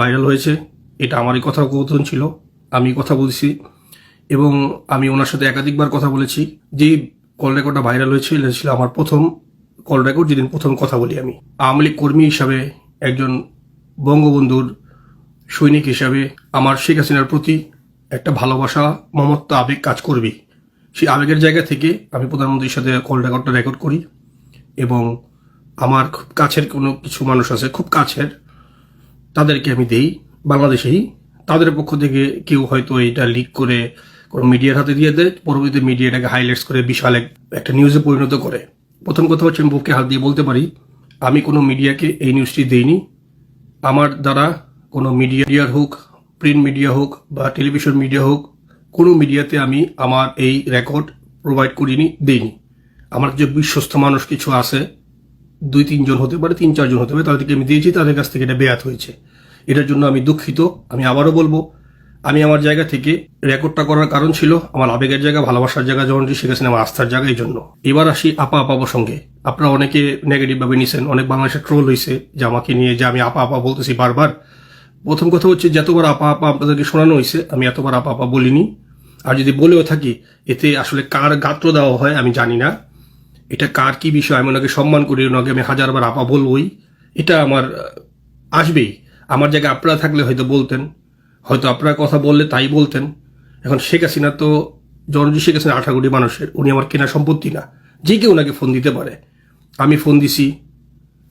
Viral হয়েছে, এটা আমারই কথা কথন ছিল। আমি কথা বলছি এবং আমি ওনার সাথে একাধিকবার কথা বলেছি। যে কল রেকর্ডটা ভাইরাল হয়েছিল ছিল আমার প্রথম কল রেকর্ড যেদিন প্রথম কথা বলি আমি। আওয়ামী লীগ কর্মী হিসাবে একজন বঙ্গবন্ধুর সৈনিক হিসাবে আমার শেখ হাসিনার প্রতি একটা ভালোবাসা, মমত্ব, আবেগ কাজ করবে। সেই আবেগের জায়গা থেকে আমি প্রধানমন্ত্রীর সাথে কল রেকর্ডটা রেকর্ড করি এবং আমার খুব কাছের কোনো কিছু মানুষ আছে, খুব কাছের তাদেরকে আমি দেই, বাংলাদেশেই। তাদের পক্ষ থেকে কেউ হয়তো এটা লিক করে কোনো মিডিয়ার হাতে দিয়ে দেয়, পরবর্তীতে মিডিয়াটাকে হাইলাইটস করে বিশাল একটা নিউজে পরিণত করে। প্রথম কথা হচ্ছে আমি বুকে হাত দিয়ে বলতে পারি, আমি কোনো মিডিয়াকে এই নিউজটি দেইনি। আমার দ্বারা কোনো মিডিয়ার হোক প্রিন্ট মিডিয়া হোক বা টেলিভিশন মিডিয়া হোক, কোনো মিডিয়াতে আমি আমার এই রেকর্ড প্রোভাইড করিনি, দেইনি। আমার যে বিশ্বস্ত মানুষ কিছু আছে দুই, তিনজন হতে পারে, তিন, চারজন হতে পারে, তাদেরকে আমি দিয়েছি, তাদের কাছ থেকে এটা বেয়াত হয়েছে। এটার জন্য আমি দুঃখিত, আমি আবারও বলব, আমি আমার জায়গা থেকে রেকর্ডটা করার কারণ ছিল আমার আবেগের জায়গা, ভালোবাসার জায়গা যখন শিখেছেন আমার আস্থার জায়গা, এই জন্য। এবার আসি আপা আপা প্রসঙ্গে। আপনারা অনেকে নেগেটিভ ভাবে নিছেন, অনেক বাংলাদেশে ট্রোল হয়েছে যে আমাকে নিয়ে যে আমি আপা আপা বলতেছি বারবার। প্রথম কথা হচ্ছে যতবার আপা আপা আপনাদেরকে শোনানো হয়েছে আমি এতবার আপা আপা বলিনি। আর যদি বলেও থাকি, এতে আসলে কার গাত্র দেওয়া হয় আমি জানি না। এটা কার কি বিষয়? আমি ওনাকে সম্মান করি, ওনাকে আমি হাজারবার আপা বলবই। এটা আমার আসবেই। আমার জায়গায় আপনারা থাকলে হয়তো বলতেন, হয়তো আপনারা কথা বললে তাই বলতেন। এখন শেখ হাসিনা তো, জনজি শেখ হাসিনা আঠারো কোটি মানুষের, উনি আমার কেনা সম্পত্তি না। যে কেউ ওনাকে ফোন দিতে পারে। আমি ফোন দিছি,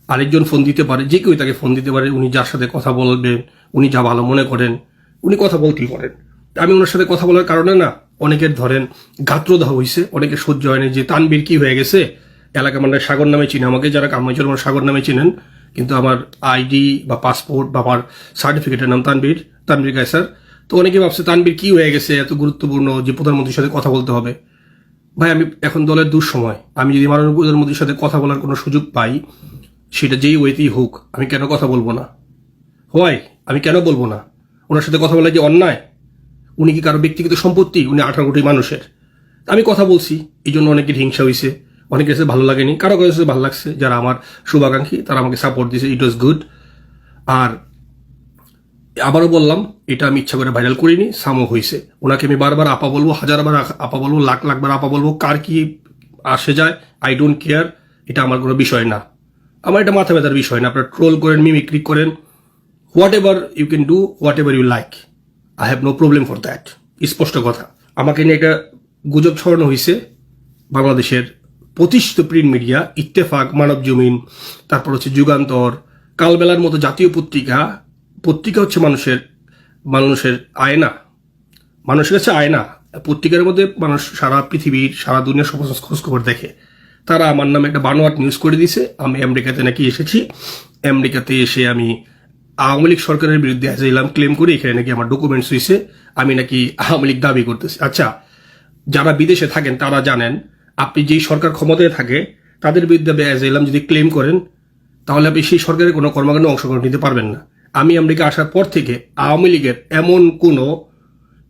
আরেকজন ফোন দিতে পারে, যে কেউ তাকে ফোন দিতে পারে, উনি যার সাথে কথা বলবেন, উনি যা ভালো মনে করেন, উনি কথা বলতেই পারেন। আমি ওনার সাথে কথা বলার কারণে না অনেকের ধরেন গাত্রদাহ হয়েছে অনেকে সহ্য হয়নি যে, তানবীর কি হয়ে গেছে? এলাকা মানে সাগর নামে চিনে আমাকে, যারা কামাইচল আমার সাগর নামে চিনেন। কিন্তু আমার আইডি বা পাসপোর্ট বা আমার সার্টিফিকেটের নাম তানবীর তানবীর গাইসার তো অনেকে ভাবছে, তানবীর কি হয়ে গেছে? এত গুরুত্বপূর্ণ যে, প্রধানমন্ত্রীর সাথে কথা বলতে হবে। ভাই, আমি এখন দলের দুঃসময়। আমি যদি মাননীয় প্রধানমন্ত্রীর সাথে কথা বলার কোনো সুযোগ পাই, সেটা যেই ওয়েতেই হোক, আমি কেন কথা বলব না? হয় আমি কেন বলব না? ওনার সাথে কথা বলা যে অন্যায়? উনি কি কারও ব্যক্তিগত সম্পত্তি? উনি আঠারো কোটি মানুষের। আমি কথা বলছি, এই জন্য অনেকের হিংসা হয়েছে অনেকের কাছে ভালো লাগেনি, কারও কাছে ভালো লাগছে, যারা আমার শুভাকাঙ্ক্ষী, তারা আমাকে সাপোর্ট দিয়েছে ইট ওয়াজ গুড আর আবারও বললাম, এটা আমি ইচ্ছা করে ভাইরাল করিনি সামো হয়েছে ওনাকে আমি বারবার আপা বলব, হাজারবার আপা বলব, লাখ, লাখবার আপা বলব, কার কি আসে যায় আই ডোন্ট কেয়ার এটা আমার কোনো বিষয় না। আমার এটা মাথা ব্যথার বিষয় না, আপনারা ট্রোল করেন মিমিক্রি করেন whatever you can do whatever you like I have no problem for that স্পষ্ট কথা। আমাকে নিয়ে একটা গুজব ছড়ানো হয়েছে বাংলাদেশের প্রতিষ্ঠিত প্রিন্ট মিডিয়া ইত্তেফাক, মানব জমিন, তারপর হচ্ছে যুগান্তর, কালবেলার মতো জাতীয় পত্রিকা। পত্রিকা হচ্ছে মানুষের মানুষের আয়না। মানুষের কাছে আয়না। পত্রিকার মধ্যে মানুষ সারা পৃথিবীর, সারা দুনিয়ার সমস্ত খোঁজখবর দেখে। তারা আমার নামে একটা বানোয়াট নিউজ করে দিয়েছে। আমি আমেরিকাতে নাকি এসেছি। আমেরিকাতে এসে আমি আওয়ামী লীগ সরকারের বিরুদ্ধে এলাম ক্লেম করি এখানে নাকি আমার ডকুমেন্টস হয়েছে আমি নাকি আওয়ামী লীগ দাবি করতেছি। আচ্ছা যারা বিদেশে থাকেন, তারা জানেন, আপনি যেই সরকার ক্ষমতায় থাকে, তাদের বিরুদ্ধে এলাম যদি ক্লেম করেন, তাহলে আপনি সেই সরকারের কোনো কর্মকাণ্ডে অংশগ্রহণ নিতে পারবেন না। আমি আমেরিকা আসার পর থেকে আওয়ামী লীগের এমন কোনো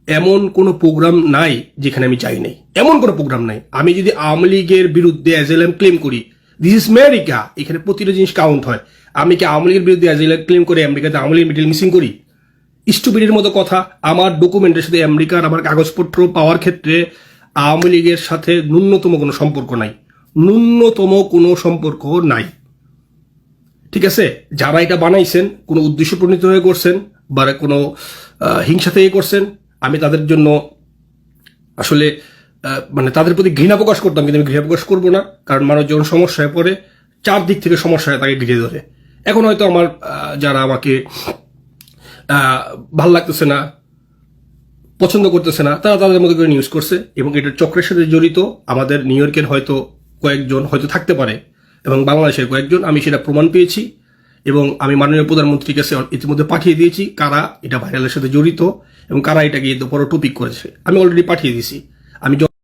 এমন কোনো প্রোগ্রাম নাই যেখানে আমি চাই নাই। এমন কোনো প্রোগ্রাম নাই। আমি যদি আওয়ামী লীগের বিরুদ্ধে অ্যাজেলাম ক্লেম করি দিস ইজ আমেরিকা এখানে প্রতিটা জিনিস কাউন্ট হয়। আমি কি আওয়ামী লীগের বিরুদ্ধে ক্লেম করে আমেরিকাতে আওয়ামী লীগ মিডিল মিসিং করি? স্টুপিডের মতো কথা। আমার ডকুমেন্টের সাথে আমেরিকার আমার কাগজপত্র পাওয়ার ক্ষেত্রে আওয়ামী লীগের সাথে ন্যূনতম কোনো সম্পর্ক নাই। ন্যূনতম কোনো সম্পর্ক নাই। ঠিক আছে? যারা এটা বানাইছেন, কোনো উদ্দেশ্য প্রণীত হয়ে করছেন বা কোনো হিংসা থেকে করছেন, আমি তাদের জন্য আসলে মানে তাদের প্রতি ঘৃণা প্রকাশ করতাম, কিন্তু আমি ঘৃণা প্রকাশ করব না, কারণ মানুষ যখন সমস্যায় পড়ে চার দিক থেকে সমস্যা হয় তাকে ঘিরে ধরে। এখন হয়তো আমার যারা আমাকে ভালো লাগতেছে না, পছন্দ করতেছে না, তারা তাদের মধ্যে করে নিউজ করছে, এবং এটার চক্রের সাথে জড়িত আমাদের নিউ ইয়র্কের হয়তো কয়েকজন হয়তো থাকতে পারে, এবং বাংলাদেশের কয়েকজন, আমি সেটা প্রমাণ পেয়েছি, এবং আমি মাননীয় প্রধানমন্ত্রীর কাছে ইতিমধ্যে পাঠিয়ে দিয়েছি, কারা এটা ভাইরালের সাথে জড়িত, এবং কারা এটাকে বড় টপিক করেছে। আমি অলরেডি পাঠিয়ে দিয়েছি। আমি